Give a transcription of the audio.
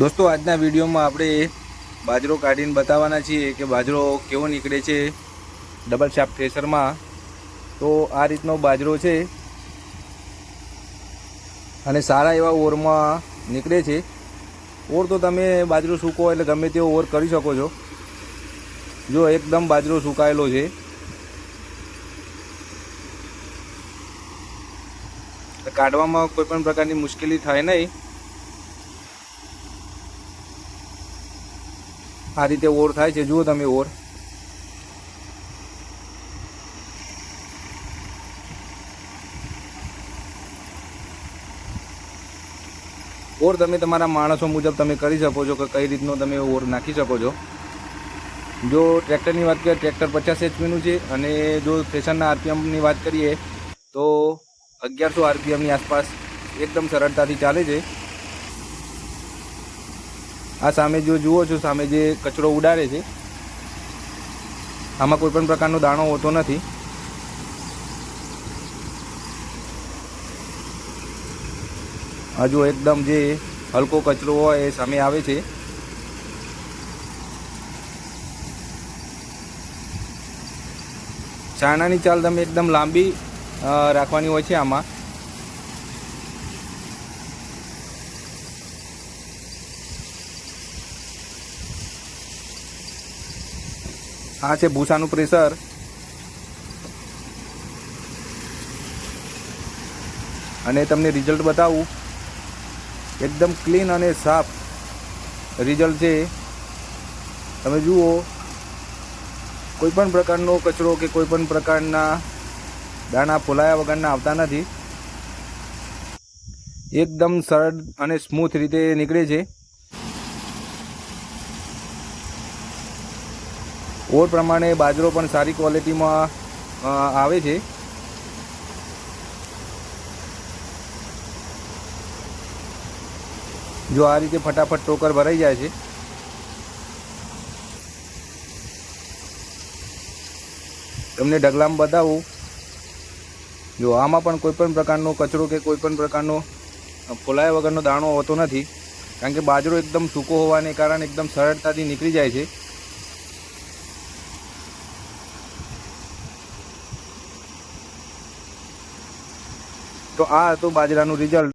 દોસ્તો, આજના વિડીયોમાં આપણે બાજરો કાઢીને બતાવવાના છીએ કે બાજરો કેવો નીકળે છે ડબલ શાપ થ્રેસરમાં તો આ રીતનો બાજરો છે અને સારા એવા ઓરમાં નીકળે છે. ઓર તો તમે બાજરો સૂકો એટલે ગમે તેવો ઓર કરી શકો છો. જો એકદમ બાજરો સુકાયેલો છે. કાઢવામાં કોઈ પણ પ્રકારની મુશ્કેલી થાય નહીં. આ રીતે ઓર થાય છે. જુઓ તમે ઓર. ઓર તમે તમારા માણસો મુજબ તમે કરી શકો છો કે કઈ રીતનો તમે ઓર નાખી શકો છો. જો ટ્રેક્ટરની વાત કરીએ, ટ્રેક્ટર પચાસ એચપીનું છે અને જો થ્રેશરના આરપીએમની વાત કરીએ, તો અગિયારસો આરપીએમની આસપાસ એકદમ સરળતાથી ચાલે છે. આ સામે જો જુઓ છો, સામે જે કચરો ઉડાડે છે, આમાં કોઈપણ પ્રકારનો દાણો હોતો નથી. હજુ એકદમ જે હલકો કચરો હોય એ સામે આવે છે. ચાણાની ચાલ તમે એકદમ લાંબી રાખવાની હોય છે આમાં. આ છે ભૂસાનું પ્રેશર. અને તમને રિઝલ્ટ બતાવું. એકદમ ક્લીન અને સાફ રિઝલ્ટ છે. તમે જુઓ, કોઈ પણ પ્રકારનો કચરો કે કોઈ પણ પ્રકારના દાણા ફોલાયા વગરના આવતા નથી. એકદમ સરળ અને સ્મૂથ રીતે નીકળે છે. ઓર પ્રમાણે બાજરો પણ સારી ક્વોલિટીમાં આવે છે. જો આ રીતે ફટાફટ ટોકર ભરાઈ જાય છે. તમને ઢગલામાં બતાવું. જો આમાં પણ કોઈપણ પ્રકારનો કચરો કે કોઈ પણ પ્રકારનો ફોલાયા વગરનો દાણો હોતો નથી. કારણ કે બાજરો એકદમ સૂકો હોવાને કારણે એકદમ સરળતાથી નીકળી જાય છે. તો આ હતું બાજરાનું રિઝલ્ટ